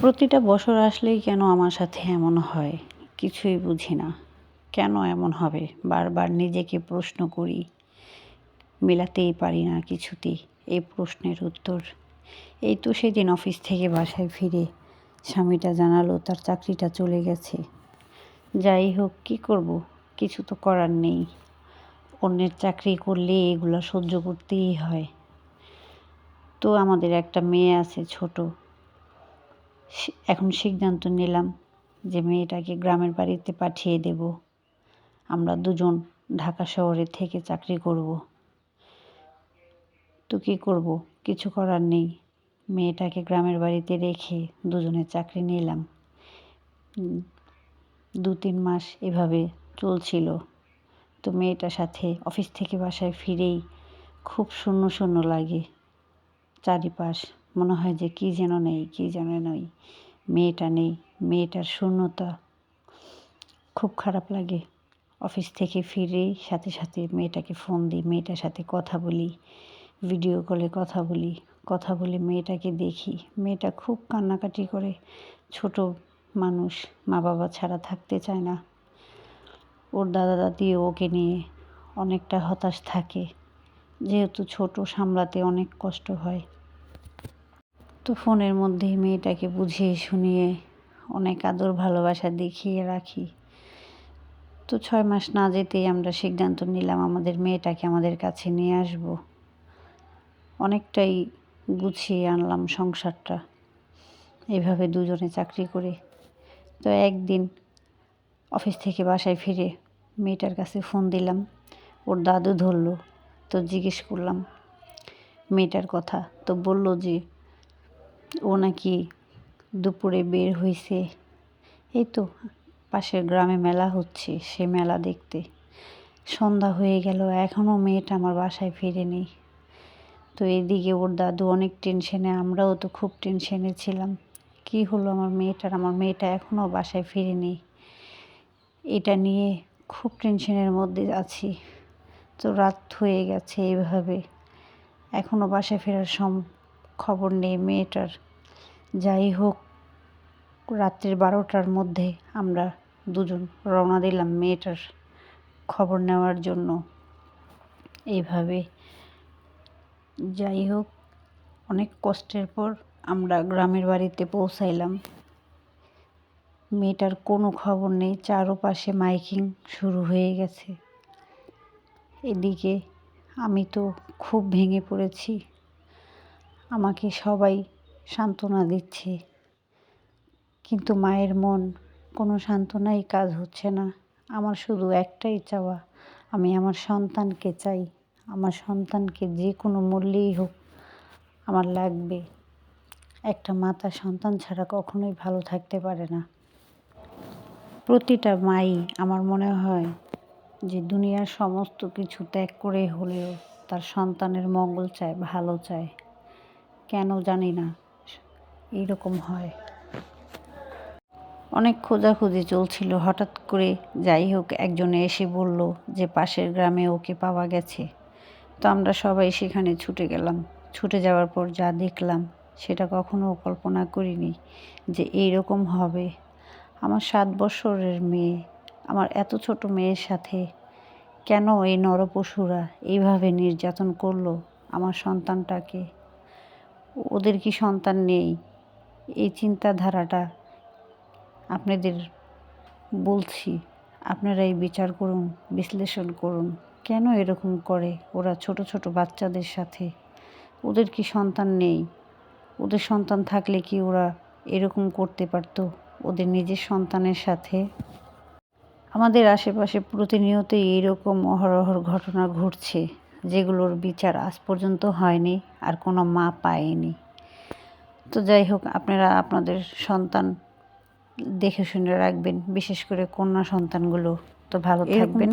প্রতিটা বছর আসলেই কেন আমার সাথে এমন হয়? কিছুই বুঝি না। কেন এমন হবে? বারবার নিজেকে প্রশ্ন করি। মেলাতেই পারি না কিছুতেই এই প্রশ্নের উত্তর। এই তো সেদিন অফিস থেকে বাসায় ফিরে স্বামীটা জানালো তার চাকরিটা চলে গেছে। যাই হোক, কী করব? কিছু তো করার নেই। অন্যের চাকরি করলে এগুলো সহ্য করতেই হয়। তো আমাদের একটা মেয়ে আছে ছোট। এখন সিদ্ধান্ত নিলাম যে মেয়েটাকে গ্রামের বাড়িতে পাঠিয়ে দেব। আমরা দুজন ঢাকা শহরে থেকে চাকরি করব। তো কী করব? কিছু করার নেই। মেয়েটাকে গ্রামের বাড়িতে রেখে দুজনের চাকরি নিলাম। দু তিন মাস এভাবে চলছিল। তো মেয়েটার সাথে অফিস থেকে বাসায় ফিরেই খুব শূন্য শূন্য লাগে। চারিপাশ মনে হয় যে কী যেন নেই, কী যেন নেই। মেয়েটা নেই, মেয়েটার শূন্যতা। খুব খারাপ লাগে। অফিস থেকে ফিরেই সাথে সাথে মেয়েটাকে ফোন দিই, মেয়েটার সাথে কথা বলি, ভিডিও কলে কথা বলি, কথা বলে মেয়েটাকে দেখি। মেয়েটা খুব কান্নাকাটি করে। ছোট মানুষ মা বাবা ছাড়া থাকতে চায় না। ওর দাদা দাদিও ওকে নিয়ে অনেকটা হতাশ থাকে। যেহেতু ছোট, সামলাতে অনেক কষ্ট হয়। তো ফোনের মধ্যেই মেয়েটাকে বুঝিয়ে শুনিয়ে অনেক আদর ভালোবাসা দেখিয়ে রাখি। তো ছয় মাস না যেতেই আমরা সিদ্ধান্ত নিলাম আমাদের মেয়েটাকে আমাদের কাছে নিয়ে আসব। অনেকটাই গুছিয়ে আনলাম সংসারটা। এভাবে দুজনে চাকরি করে তো একদিন অফিস থেকে বাসায় ফিরে মেয়েটার কাছে ফোন দিলাম, ওর দাদু ধরলো। তো জিজ্ঞেস করলাম, মেয়েটার কথা? তো বলল যে ও নাকি দুপুরে বের হয়েছে এই তো, পাশের গ্রামে মেলা হচ্ছে, সে মেলা দেখতে। সন্ধ্যা হয়ে গেল এখনও মেয়েটা আমার বাসায় ফিরেনি। তো এদিকে ওর দাদু অনেক টেনশনে আমরাও তো খুব টেনশনে ছিলাম। কি হলো আমার মেয়েটার? আমার মেয়েটা এখনও বাসায় ফিরেনি। এটা নিয়ে খুব টেনশনের মধ্যে আছি। তো রাত হয়ে গেছে এইভাবে। এখনও বাসায় ফেরার সম খবর নেই মেয়েটার। যাই হোক, রাত্রির বারোটার মধ্যে আমরা দুজন রওনা দিলাম মেয়েটার খবর নেওয়ার জন্য। এইভাবে। যাই হোক, অনেক কষ্টের পর আমরা গ্রামের বাড়িতে পৌঁছাইলাম। মেয়েটার কোনো খবর নেই, চারোপাশে মাইকিং শুরু হয়ে গেছে। এদিকে আমি তো খুব ভেঙে পড়েছি। আমাকে সবাই সান্ত্বনা দিচ্ছে। কিন্তু মায়ের মন, কোনো সান্ত্বনাই কাজ হচ্ছে না। আমার শুধু একটাই চাওয়া, আমি আমার সন্তানকে চাই। আমার সন্তানকে যে কোনো মূল্যেই হোক আমার লাগবে। একটা মাতা সন্তান ছাড়া কখনোই ভালো থাকতে পারে না। প্রতিটা মাই আমার মনে হয় যে দুনিয়ার সমস্ত কিছু ত্যাগ করে হলেও তার সন্তানের মঙ্গল চায়, ভালো চায়। কেন জানি না। এইরকম হয়। অনেক খোঁজাখুঁজি চলছিল। হঠাৎ করে যাই হোক একজনে এসে বলল যে পাশের গ্রামে ওকে পাওয়া গেছে। তো আমরা সবাই সেখানে ছুটে গেলাম। ছুটে যাওয়ার পর যা দেখলাম সেটা কখনো কল্পনা করিনি যে এইরকম হবে। আমার সাত বছরের মেয়ে, আমার এত ছোট মেয়ের সাথে কেন এই নরপশুরা এইভাবে নির্যাতন করল আমার সন্তানটাকে? ওদের কি সন্তান নেই? এই চিন্তাধারাটা আপনাদের বলছি, আপনারা এই বিচার করুন, বিশ্লেষণ করুন। কেন এরকম করে ওরা ছোট ছোট বাচ্চাদের সাথে? ওদের কি সন্তান নেই? ওদের সন্তান থাকলে কি ওরা এরকম করতে পারতো ওদের নিজের সন্তানের সাথে? আমাদের আশেপাশে প্রতিনিয়তই এইরকম অহরহর ঘটনা ঘটছে। যেগুলোর বিচার আজ পর্যন্ত হয়নি আর কোনো মা পায়নি। তো যাই হোক আপনারা আপনাদের সন্তান দেখে শুনে রাখবেন। বিশেষ করে কন্যা সন্তানগুলো তো ভালো থাকবেন।